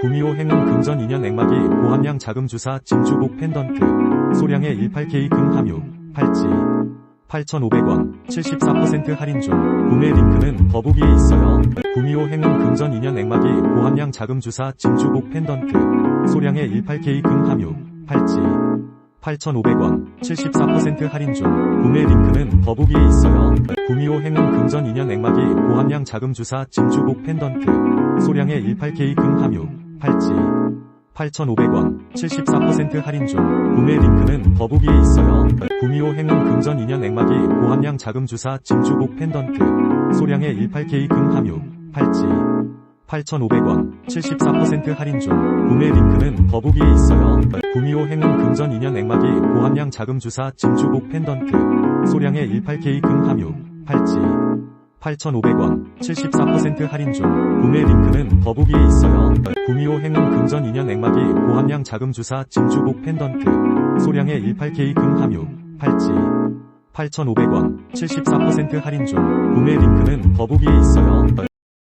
구미호 행운 금전 2년 액막이 고함량 자금 주사 진주복 펜던트 소량의 18K 금 함유 팔찌 8,500원 74% 할인 중 구매 링크는 더보기에 있어요. 구미호 행운 금전 2년 액막이 고함량 자금 주사 진주복 펜던트 소량의 18K 금 함유 팔찌 8,500원 74% 할인 중 구매 링크는 더보기에 있어요. 구미호 행운 금전 2년 액막이 고함량 자금 주사 진주복 펜던트 소량의 18K 금 함유 팔찌. 8,500원 74% 할인 중 구매 링크는 더보기에 있어요. 구미호 행운 금전 2년 액막이 고함량 자금 주사 진주복 펜던트. 소량의 18K 금 함유 팔찌. 8,500원 74% 할인 중 구매 링크는 더보기에 있어요. 구미호 행운 금전 2년 액막이 고함량 자금 주사 진주복 펜던트. 소량의 18K 금 함유 팔찌 8,500원 74% 할인 중 구매 링크는 더보기에 있어요. 구미호 행운 금전 2년 액막이 고함량 자금 주사 진주복 펜던트 소량의 18K 금 함유 팔찌 8,500원 74% 할인 중 구매 링크는 더보기에 있어요.